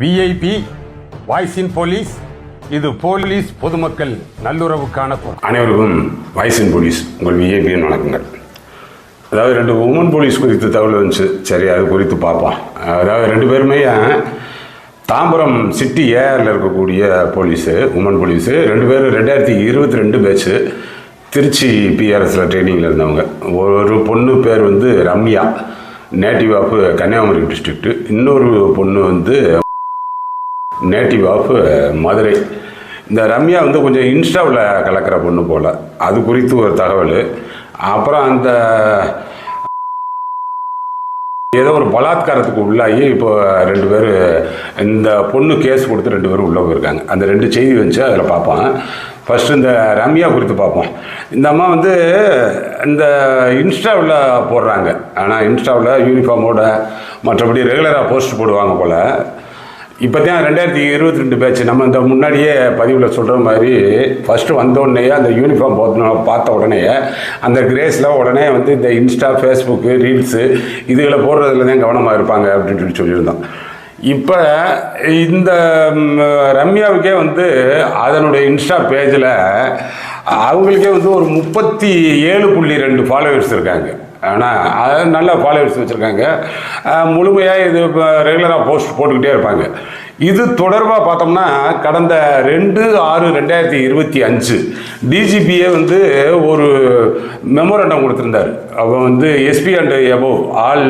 VIP voice in police இது police பொதுமக்கள் நல்லுறவுக்கான அனைவருக்கும் வாய்ஸின் போலீஸ் உங்கள் விஏபியின் வணக்கங்கள். அதாவது ரெண்டு உமன் போலீஸ் குறித்து தகவல் வந்துச்சு. சரி அது குறித்து பார்ப்போம். அதாவது ரெண்டு பேருமே தாம்பரம் சிட்டி ஏஆரில் இருக்கக்கூடிய போலீஸு உமன் போலீஸு ரெண்டு பேரும் ரெண்டாயிரத்தி இருபத்தி ரெண்டு பேச்சு திருச்சி பிஆர்எஸில் ட்ரைனிங்கில் இருந்தவங்க. ஒரு பொண்ணு பேர் வந்து Ramya. Native of Kanyakumari district இன்னொரு பொண்ணு வந்து நேட்டிவ் ஆஃப் uh, மதுரை. இந்த ரம்யா வந்து கொஞ்சம் இன்ஸ்டாவில் கலக்கிற பொண்ணு போல். அது குறித்து ஒரு தகவல். அப்புறம் அந்த ஏதோ ஒரு பலாத்காரத்துக்கு உள்ளாகி இப்போ ரெண்டு பேர் இந்த பொண்ணு கேஸ் கொடுத்து ரெண்டு பேரும் உள்ளே போயிருக்காங்க. அந்த ரெண்டு செய்தி வந்துச்சு அதில் பார்ப்போம். ஃபஸ்ட்டு இந்த ரம்யா குறித்து பார்ப்போம். இந்த அம்மா வந்து இந்த இன்ஸ்டாவில் போடுறாங்க. ஆனால் இன்ஸ்டாவில் யூனிஃபார்மோட மற்றபடி ரெகுலராக போஸ்ட் போடுவாங்க போல். இப்போ தான் ரெண்டாயிரத்தி இருபத்தி ரெண்டு பேட்ச் நம்ம இந்த முன்னாடியே பதிவில் சொல்கிற மாதிரி ஃபஸ்ட்டு வந்த அந்த யூனிஃபார்ம் போட்டு பார்த்த உடனே அந்த கிரேஸில் உடனே வந்து இந்த இன்ஸ்டா ஃபேஸ்புக்கு ரீல்ஸு இதுகளை போடுறதுல தான் கவனமாக இருப்பாங்க அப்படின்னு சொல்லி சொல்லியிருந்தோம். இப்போ இந்த ரம்யாவுக்கே வந்து அதனுடைய இன்ஸ்டா பேஜில் அவங்களுக்கே வந்து ஒரு முப்பத்தி ஏழு புள்ளி ரெண்டு ஃபாலோவர்ஸ் இருக்காங்க. ஆனால் அது நல்ல ஃபாலோவர்ஸ் வச்சுருக்காங்க. முழுமையாக இது இப்போ ரெகுலராக போஸ்ட் போட்டுக்கிட்டே இருப்பாங்க. இது தொடர்பாக பார்த்தோம்னா கடந்த ரெண்டு ஆறு ரெண்டாயிரத்தி இருபத்தி அஞ்சு டிஜிபியே வந்து ஒரு மெமோரண்டம் கொடுத்துருந்தார். அவன் வந்து SP and above all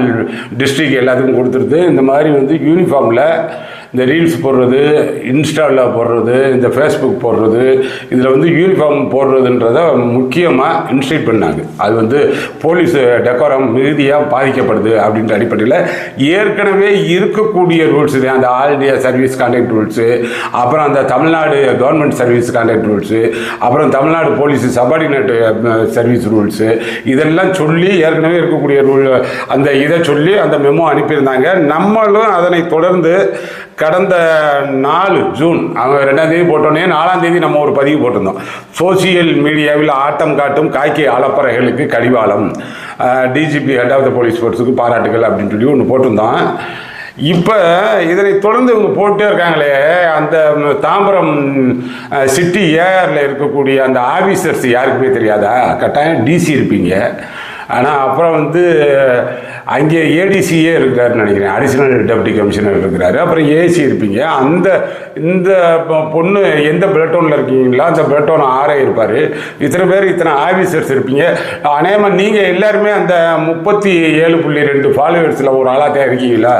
district எல்லாத்துக்கும் கொடுத்துருது இந்த மாதிரி வந்து யூனிஃபார்மில் இந்த ரீல்ஸ் போடுறது இன்ஸ்டாவில் போடுறது இந்த ஃபேஸ்புக் போடுறது இதில் வந்து யூனிஃபார்ம் போடுறதுன்றத முக்கியமாக இன்ஸ்ட்ரக்ட் பண்ணாங்க. அது வந்து போலீஸ் டெக்கோரம் மிகுதியாக பாதிக்கப்படுது அப்படின்ற அடிப்படையில் ஏற்கனவே இருக்கக்கூடிய ரூல்ஸ் அந்த all India service conduct rules அப்புறம் அந்த Tamil Nadu government service conduct rules அப்புறம் Tamil Nadu police subordinate service rules இதெல்லாம் சொல்லி ஏற்கனவே இருக்கக்கூடிய ரூல் அந்த இதை சொல்லி அந்த மெமோ அனுப்பியிருந்தாங்க. நம்மளும் அதனை தொடர்ந்து கடந்த நாலு ஜூன் அவங்க ரெண்டாம் தேதி போட்டோன்னே நாலாம் தேதி நம்ம ஒரு பதிவு போட்டிருந்தோம். சோசியல் மீடியாவில் ஆட்டம் காட்டும் காய்க்கை அளப்பறைகளுக்கு கடிவாளம். DGP head of the police ஃபோர்ஸுக்கு பாராட்டுகள் அப்படின்னு சொல்லி ஒன்று போட்டிருந்தோம். இப்போ இதனை தொடர்ந்து இவங்க போட்டே இருக்காங்களே அந்த தாம்பரம் சிட்டி ஏஆரில் இருக்கக்கூடிய அந்த ஆஃபீஸர்ஸ் யாருக்குமே தெரியாதா? கட்டாயம் டிசி இருப்பீங்க. ஆனால் அப்புறம் வந்து அங்கே ஏடிசியே இருக்காருன்னு நினைக்கிறேன். அடிஷனல் டெப்டி கமிஷனர் இருக்கிறாரு. அப்புறம் ஏசி இருப்பீங்க. அந்த இந்த பொண்ணு எந்த பிளட்டோனில் இருக்கீங்களோ அந்த பிளட்டோன் ஆரே இருப்பார். இத்தனை பேர் இத்தனை ஆஃபீஸர்ஸ் இருப்பீங்க. அநேகமாக நீங்கள் எல்லாருமே அந்த முப்பத்தி ஏழு புள்ளி ரெண்டு ஃபாலோவர்ஸில் ஒரு ஆளாக தான் இருக்கீங்களா?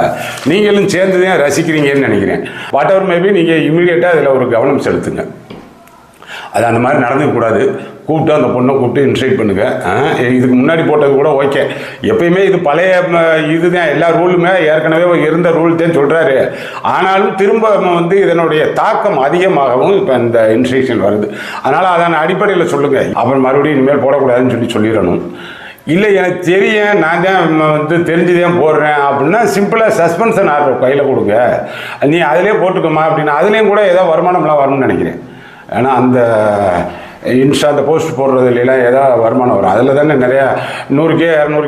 நீங்களும் சேர்ந்து தான் ரசிக்கிறீங்கன்னு நினைக்கிறேன். வாட் எவர் மேபி நீங்கள் இமீடியட்டாக அதில் ஒரு கவனம் செலுத்துங்க. அது அந்த மாதிரி நடந்துக்கூடாது கூப்பிட்டு அந்த பொண்ணை கூப்பிட்டு இன்ஸ்ட்ரைட் பண்ணுங்க. இதுக்கு முன்னாடி போட்டது கூட ஓகே எப்பயுமே இது பழைய இதுதான். எல்லா ரூலுமே ஏற்கனவே இருந்த ரூல் தான் சொல்கிறாரு ஆனாலும் திரும்ப நம்ம வந்து இதனுடைய தாக்கம் அதிகமாகவும் இப்போ இந்த இன்ஸ்ட்ரக்ஷன் வருது. அதனால் அதன் அடிப்படையில் சொல்லுங்கள் அப்புறம் மறுபடியும் இனிமேல் போடக்கூடாதுன்னு சொல்லி சொல்லிடணும். இல்லை எனக்கு தெரியும். நான் தான் வந்து தெரிஞ்சுதான் போடுறேன் அப்படின்னா சிம்பிளாக சஸ்பென்ஷன் ஆர்டர் கையில் கொடுங்க. நீ அதிலே போட்டுக்கோமா அப்படின்னு. அதுலேயும் கூட ஏதோ வருமானம்லாம் வரணும்னு நினைக்கிறேன். ஏன்னா அந்த இன்ஸ்டா அந்த போஸ்ட் போடுறதுலாம் ஏதாவது வருமானம் வரும். அதில் தானே நிறையா நூறு கே இரநூறு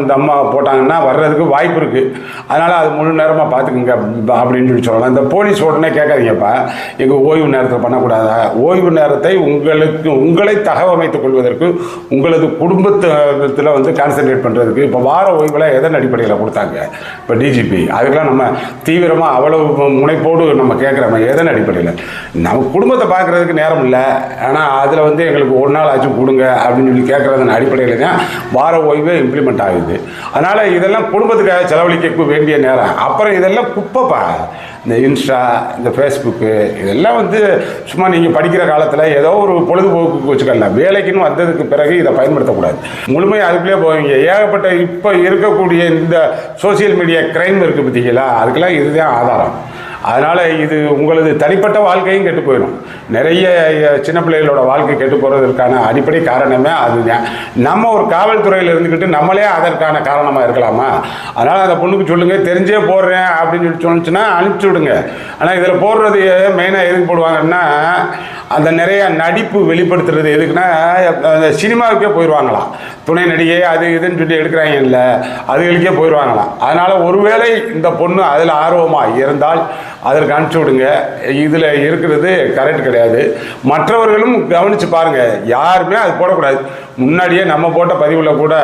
இந்த அம்மா போட்டாங்கன்னா வர்றதுக்கு வாய்ப்பு இருக்குது அதனால் அது முழு நேரமாக பார்த்துக்குங்க அப்படின்னு சொல்லி சொல்லலாம். இந்த போலீஸ் உடனே கேட்காதீங்கப்பா. எங்கள் ஓய்வு நேரத்தில் பண்ணக்கூடாதா? ஓய்வு நேரத்தை உங்களுக்கு உங்களை தகவமைத்துக் கொள்வதற்கு உங்களது குடும்பத்தில் வந்து கான்சென்ட்ரேட் பண்ணுறதுக்கு இப்போ வார ஓய்வில் எதன் அடிப்படையில் கொடுத்தாங்க? இப்போ டிஜிபி அதுக்கெல்லாம் நம்ம தீவிரமாக அவ்வளவு முனைப்போடு நம்ம கேட்குறோம் எதன் அடிப்படையில்? நம்ம குடும்பத்தை பார்க்குறதுக்கு நேரம் இல்லை. ஆனால் அதில் வந்து எங்களுக்கு ஒரு நாள் ஆச்சும் கொடுங்க அப்படின்னு சொல்லி கேட்குறதன் அடிப்படையில் தான் வார ஓய்வே இம்ப்ளிமெண்ட் ஆகுது. அதனால் இதெல்லாம் குடும்பத்துக்காக செலவழிக்க வேண்டிய நேரம். அப்புறம் இதெல்லாம் குப்பைப்பா இந்த இன்ஸ்டா இந்த ஃபேஸ்புக்கு இதெல்லாம் வந்து சும்மா நீங்கள் படிக்கிற காலத்தில் ஏதோ ஒரு பொழுதுபோக்குக்கு வச்சுக்கலாம் வேலைக்குன்னு வந்ததுக்கு பிறகு இதை பயன்படுத்தக்கூடாது. முழுமையாக அதுக்குள்ளே போவீங்க. ஏகப்பட்ட இப்போ இருக்கக்கூடிய இந்த சோஷியல் மீடியா கிரைம் இருக்குது பார்த்தீங்களா? அதுக்கெல்லாம் இதுதான் ஆதாரம். அதனால் இது உங்களது தனிப்பட்ட வாழ்க்கையும் கெட்டு போயிடும். நிறைய சின்ன பிள்ளைகளோட வாழ்க்கை கெட்டு போகிறதுக்கான அடிப்படை காரணமே அதுங்க நம்ம ஒரு காவல்துறையில் இருந்துக்கிட்டு நம்மளே அதற்கான காரணமாக இருக்கலாமா? அதனால் அந்த பொண்ணுக்கு சொல்லுங்கள் தெரிஞ்சே போடுறேன் அப்படின்னு சொல்லி சொன்னுச்சுன்னா அனுப்பிச்சி விடுங்க. ஆனால் இதில் போடுறது மெயினாக எதுக்கு போடுவாங்கன்னா அந்த நிறைய நடிப்பு வெளிப்படுத்துறது எதுக்குன்னா அந்த சினிமாவுக்கே போயிடுவாங்களாம் துணை நடிகை அது இதுன்னு சொல்லி எடுக்கிறாங்கல்ல அதுகளுக்கே போயிடுவாங்களாம் அதனால் ஒருவேளை இந்த பொண்ணு அதில் ஆர்வமாக இருந்தால் அதற்கு அனுப்பிச்சி விடுங்க. இதில் இருக்கிறது கரெக்ட் கிடையாது. மற்றவர்களும் கவனித்து பாருங்கள் யாருமே அது போடக்கூடாது. முன்னாடியே நம்ம போட்ட பதிவில் கூட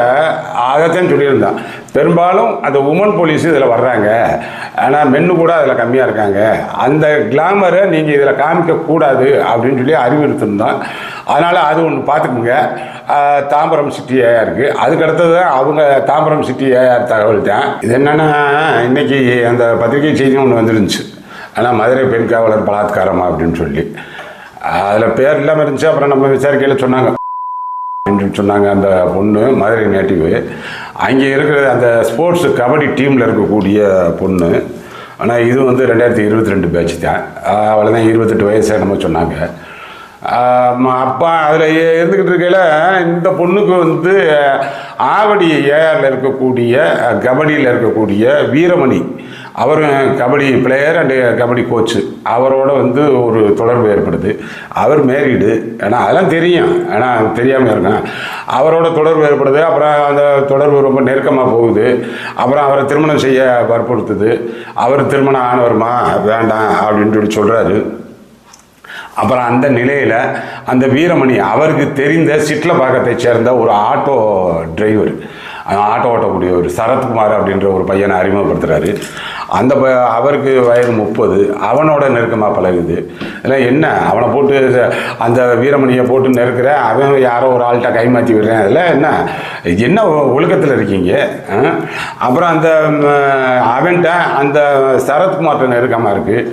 அதைத்தான் சொல்லியிருந்தான் பெரும்பாலும் அந்த உமன் போலீஸ் இதில் வர்றாங்க. ஆனால் மென்னு கூட அதில் கம்மியாக இருக்காங்க. அந்த கிளாமரை நீங்கள் இதில் காமிக்கக்கூடாது அப்படின்னு சொல்லி அறிவுறுத்திருந்தோம். அதனால் அது ஒன்று பார்த்துக்குங்க தாம்பரம் சிட்டி ஏஆர் இருக்குது அதுக்கு அடுத்தது அவங்க தாம்பரம் சிட்டி ஏஆர் தகவல் தான் இது என்னென்னா இன்றைக்கி அந்த பத்திரிகை செய்தி ஒன்று வந்துருந்துச்சு. ஆனால் மதுரை பெண் காவலர் பலாத்காரமா அப்படின்னு சொல்லி. அதில் பேர் இல்லாமல் இருந்துச்சு அப்புறம் நம்ம விசாரிக்கையில் சொன்னாங்க. அப்படின்னு சொன்னாங்க அந்த பொண்ணு மதுரை நேட்டிவ் அங்கே இருக்கிற அந்த ஸ்போர்ட்ஸ் கபடி டீமில் இருக்கக்கூடிய பொண்ணு. ஆனால் இது வந்து ரெண்டாயிரத்தி இருபத்தி ரெண்டு பேட்ச் தான். அவளை தான் இருபத்தெட்டு வயசு நம்ம சொன்னாங்க. அப்பா அதில் இருந்துக்கிட்டு இருக்கையில் இந்த பொண்ணுக்கு வந்து ஆவடி ஏஆரில் இருக்கக்கூடிய கபடியில் இருக்கக்கூடிய வீரமணி. அவர் kabaddi player and kabaddi coach அவரோட வந்து ஒரு தொடர்பு ஏற்படுது. அவர் மேரீடு ஏன்னா அதெல்லாம் தெரியும். ஏன்னா தெரியாமல் இருக்கான் அவரோட தொடர்பு ஏற்படுது. அப்புறம் அந்த தொடர்பு ரொம்ப நெருக்கமாக போகுது. அப்புறம் அவரை திருமணம் செய்ய வற்புறுத்துது. அவர் திருமணம் ஆனவருமா? வேண்டாம் அப்படின்னு சொல்லி சொல்கிறாரு அப்புறம் அந்த நிலையில் அந்த வீரமணி அவருக்கு தெரிந்த சிட்லப்பாக்கத்தை சேர்ந்த ஒரு ஆட்டோ டிரைவர் ஆட்டோ ஓட்டக்கூடிய ஒரு சரத்குமார் அப்படின்ற ஒரு பையனை அறிமுகப்படுத்துகிறாரு அந்த ப அவருக்கு வயது முப்பது. அவனோட நெருக்கமாக பழகுது. இல்லை என்ன? அவனை போட்டு அந்த வீரமணியை போட்டு நெருக்கிற அவன் யாரோ ஒரு ஆள்கிட்ட கைமாற்றி விடுறேன். அதில் என்ன? என்ன ஒழுக்கத்தில் இருக்கீங்க? அப்புறம் அந்த அவன்கிட்ட அந்த சரத்குமார்கிட்ட நெருக்கமாக இருக்குது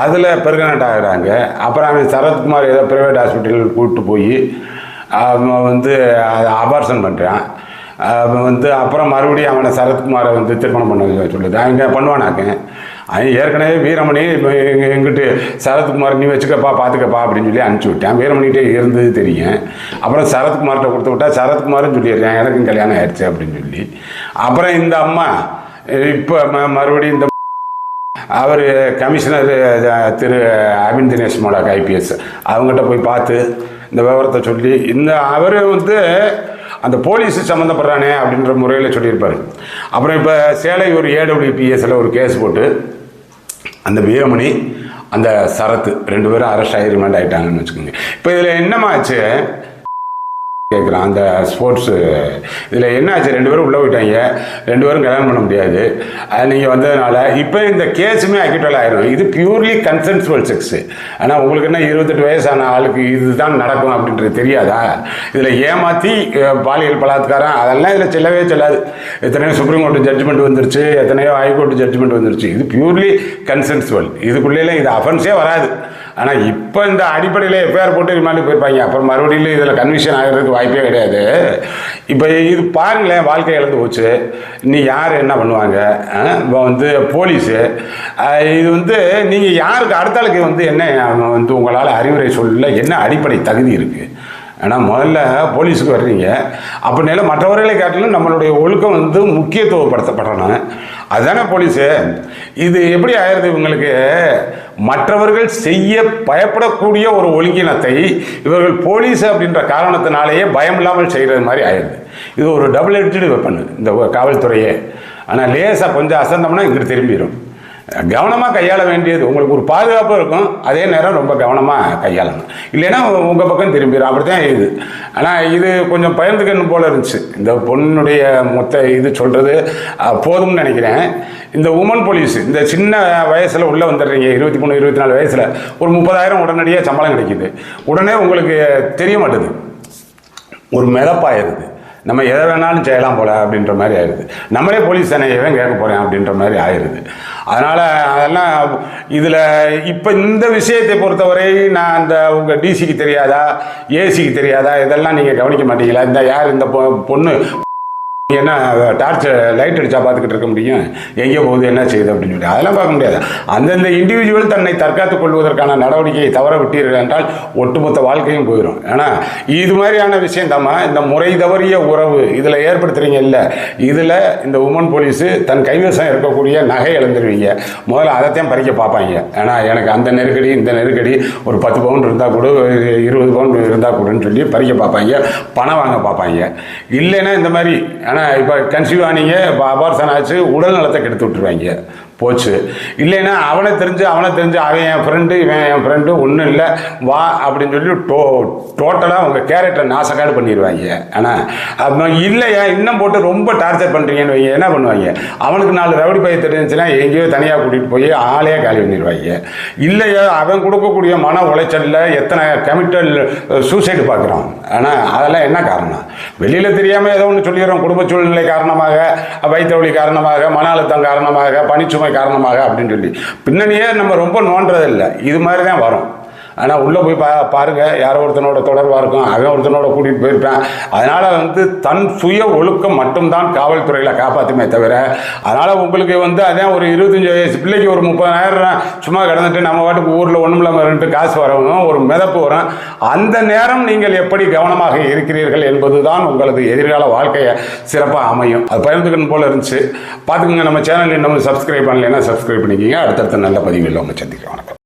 அதில் பெர்கனட் ஆகிறாங்க. அப்புறம் அவன் சரத்குமார் ஏதோ ப்ரைவேட் ஹாஸ்பிட்டல் கூப்பிட்டு போய் அவன் வந்து அபார்ஷன் பண்ணுறான் வந்து அப்புறம் மறுபடியும் அவனை சரத்குமாரை வந்து திருமணம் பண்ண சொல்லுது அவங்க பண்ணுவானாக்க அவன் ஏற்கனவே வீரமணி எங்கள் எங்கிட்டு சரத்குமார் நீ வச்சுக்கப்பா பார்த்துக்கப்பா அப்படின்னு சொல்லி அனுப்பிச்சி விட்டேன். வீரமணிகிட்டே இருந்தது தெரியும். அப்புறம் சரத்குமார்கிட்ட கொடுத்து விட்டா சரத்குமாரும் சொல்லிடுறேன் எனக்கும் கல்யாணம் ஆயிடுச்சு அப்படின்னு சொல்லி. அப்புறம் இந்த அம்மா இப்போ மறுபடியும் இந்த அவர் கமிஷனர் திரு அரவிந்த் தினேஷ் மோடாக் ஐபிஎஸ் அவங்ககிட்ட போய் பார்த்து இந்த விவரத்தை சொல்லி இந்த அவர் வந்து அந்த போலீஸ் சம்மந்தப்படுறானே அப்படின்ற முறையில் சொல்லியிருப்பார். அப்புறம் இப்போ சேலை ஒரு ஏடபிள்யூபிஎஸ்ல ஒரு கேஸ் போட்டு அந்த வீரமணி அந்த சரத்து ரெண்டு பேரும் அரெஸ்ட் ஆகி ரிமாண்ட் ஆகிட்டாங்கன்னு வச்சுக்கோங்க. இப்போ இதில் என்னம்மா ஆச்சு? கேட்குறான் அந்த ஸ்போர்ட்ஸு. இதில் என்ன ஆச்சு? ரெண்டு பேரும் உள்ளே போயிட்டாங்க. ரெண்டு பேரும் கல்யாணம் பண்ண முடியாது. அது நீங்கள் வந்ததுனால இப்போ இந்த கேஸுமே அக்கிட்டல் ஆயிரும். இது பியூர்லி கன்சென்சுவல் செக்ஸு ஆனால் உங்களுக்கு என்ன இருபத்தெட்டு வயசான ஆளுக்கு இதுதான் நடக்கும் அப்படின்றது தெரியாதா? இதில் ஏமாற்றி பாலியல் பலாத்காரம் அதெல்லாம் இதில் செல்லவே செல்லாது. எத்தனையோ சுப்ரீம் கோர்ட்டு ஜட்ஜ்மெண்ட் வந்துருச்சு. எத்தனையோ ஹைகோர்ட்டு ஜட்ஜ்மெண்ட் வந்துருச்சு. இது பியூர்லி கன்சென்சுவல் இதுக்குள்ளேலாம் இது அஃபென்ஸே வராது. ஆனால் இப்போ இந்த அடிப்படையில் எஃப்ஐஆர் போட்டு ரிமாண்டு போயிருப்பாங்க. அப்புறம் மறுபடியும் இதில் கன்விஷன் ஆகிறதுக்கு வாய்ப்பே கிடையாது. இப்போ இது பாருங்களேன் வாழ்க்கை இழந்து போச்சு. நீ யார் என்ன பண்ணுவாங்க? இப்போ வந்து போலீஸு இது வந்து நீங்கள் யாருக்கு அடுத்த ஆளுக்கு வந்து என்ன வந்து உங்களால் அறிவுரை சொல்ல என்ன அடிப்படை தகுதி இருக்குது ஏன்னா முதல்ல போலீஸுக்கு வர்றீங்க. அப்படின்னால மற்றவர்களை காட்டிலும் நம்மளுடைய ஒழுக்கம் வந்து முக்கியத்துவப்படுத்தப்படணும். அதுதானே போலீஸு இது எப்படி ஆயிடுது இவங்களுக்கு? மற்றவர்கள் செய்ய பயப்படக்கூடிய ஒரு ஒழுங்கினத்தை இவர்கள் போலீஸ் அப்படின்ற காரணத்தினாலேயே பயம் இல்லாமல் செய்கிறது மாதிரி ஆயிடுது. இது ஒரு டபுள் எட்ஜடு வெப்பன் இந்த காவல்துறையே. ஆனால் லேசாக கொஞ்சம் அசந்தோம்னா இங்கிட்டு திரும்பிடும் கவனமாக கையாள வேண்டியது. உங்களுக்கு ஒரு பாதுகாப்பு இருக்கும். அதே நேரம் ரொம்ப கவனமாக கையாளணும் இல்லைன்னா உங்கள் பக்கம் திரும்பிடும் அப்படி தான் இது. ஆனால் இது கொஞ்சம் பயந்துக்கணும் போல இருந்துச்சு. இந்த பொண்ணுடைய மொத்த இது சொல்கிறது போதும்னு நினைக்கிறேன். இந்த உமன் போலீஸ் இந்த சின்ன வயசில் உள்ளே வந்துடுறீங்க. இருபத்தி மூணு இருபத்தி நாலு வயசில் ஒரு முப்பதாயிரம் உடனடியாக சம்பளம் கிடைக்குது. உடனே உங்களுக்கு தெரிய மாட்டேது. ஒரு மிதப்பாயிருது. நம்ம எதை வேணாலும் செய்யலாம் போல அப்படின்ற மாதிரி ஆயிடுது நம்மளே போலீஸ் தானே எவன் கேட்க போகிறேன் அப்படின்ற மாதிரி ஆயிடுது அதனால் அதெல்லாம் இதில் இப்போ இந்த விஷயத்தை பொறுத்தவரை நான் அந்த உங்கள் டிசிக்கு தெரியாதா ஏசிக்கு தெரியாதா இதெல்லாம் நீங்கள் கவனிக்க மாட்டீங்களா? இந்த யார் இந்த பொ- பொண்ணு என்ன டார்ச் லைட் அடிச்சா பார்த்துக்கிட்டு இருக்க முடியும். எங்கே போகுது என்ன செய்யுது அப்படின்னு சொல்லி அதெல்லாம் பார்க்க முடியாது. அந்தந்த இண்டிவிஜுவல் தன்னை தற்காத்துக் கொள்வதற்கான நடவடிக்கையை தவற விட்டீர்கள் என்றால் ஒட்டுமொத்த வாழ்க்கையும் போயிடும் ஏன்னா இது மாதிரியான விஷயம் தாம்மா இந்த முறை தவறிய உறவு இதில் ஏற்படுத்துறீங்க இல்லை இதில் இந்த உமன் போலீஸு தன் கைவசம் இருக்கக்கூடிய நகை இழந்துருவீங்க. முதல்ல அதைத்தான் பறிக்க பார்ப்பாங்க. ஏன்னா எனக்கு அந்த நெருக்கடி இந்த நெருக்கடி ஒரு பத்து பவுன் இருந்தால் கூட ஒரு இருபது பவுன் இருந்தால் கூடன்னு சொல்லி பறிக்க பார்ப்பாங்க. பணம் வாங்க பார்ப்பாங்க. இல்லைன்னா இந்த மாதிரி ஆனால் இப்போ கன்சீவ் ஆனீங்க இப்போ அபார்சன் ஆச்சு உடல் நலத்தை கெடுத்து விட்டுருவாங்க. போச்சு. இல்லைன்னா அவனை தெரிஞ்சு அவனை தெரிஞ்சு அவன் என் ஃப்ரெண்டு இவன் என் ஃப்ரெண்டு ஒன்றும் இல்லை. வா அப்படின்னு சொல்லி டோ டோட்டலாக அவங்க கேரக்டரை நாசக்காடு பண்ணிடுவாங்க ஆனால் அப்போ இல்லையா இன்னும் போட்டு ரொம்ப டார்ச்சர் பண்ணுறீங்கன்னு வைங்க என்ன பண்ணுவாங்க? அவனுக்கு நாலு ரவுடி பைய தெரிஞ்சுன்னா எங்கேயோ தனியாக கூட்டிகிட்டு போய் ஆளே காலி பண்ணிடுவாங்க இல்லையா அவன் கொடுக்கக்கூடிய மன உளைச்சலில் எத்தனை கெமிக்கல் சூசைடு பார்க்குறான் ஆனால் அதெல்லாம் என்ன காரணம்? வெளியில் தெரியாமல் ஏதோ ஒன்று சொல்லிடுறோம். குடும்ப சூழ்நிலை காரணமாக வயிற்று வலி காரணமாக மன அழுத்தம் காரணமாக பனிச்சுமை காரணமாக அப்படின்னு சொல்லி. பின்னணியே நம்ம ரொம்ப நோன்றதில்லை இது மாதிரி தான் வரும். ஆனால் உள்ளே போய் பா பாருங்கள் யாரோ ஒருத்தனோட தொடர்பாக இருக்கும் அவன் ஒருத்தனோட கூட்டிகிட்டு போயிருப்பேன். அதனால் வந்து தன் சுய ஒழுக்கம் மட்டும்தான் காவல்துறையில் காப்பாற்றுமே தவிர அதனால் உங்களுக்கு வந்து அதான் ஒரு இருபத்தஞ்சி வயசு பிள்ளைக்கு ஒரு முப்பதாயிரம் சும்மா கிடந்துட்டு நம்ம பாட்டுக்கு ஊரில் ஒன்றும் இல்லாமல் இருந்துட்டு காசு வரணும் ஒரு மிதப்பு வரும். அந்த நேரம் நீங்கள் எப்படி கவனமாக இருக்கிறீர்கள் என்பதுதான் உங்களது எதிர்கால வாழ்க்கையை சிறப்பாக அமையும். அது பகிர்ந்துக்கணும் போல இருந்துச்சு. பார்த்துக்கோங்க நம்ம சேனல் இன்னும் சப்ஸ்கிரைப் பண்ணலைன்னா சப்ஸ்கிரைப் பண்ணிக்கிங்க. அடுத்தடுத்த நல்ல பதிவில் உங்களை சந்திக்கிறேன். வணக்கம்.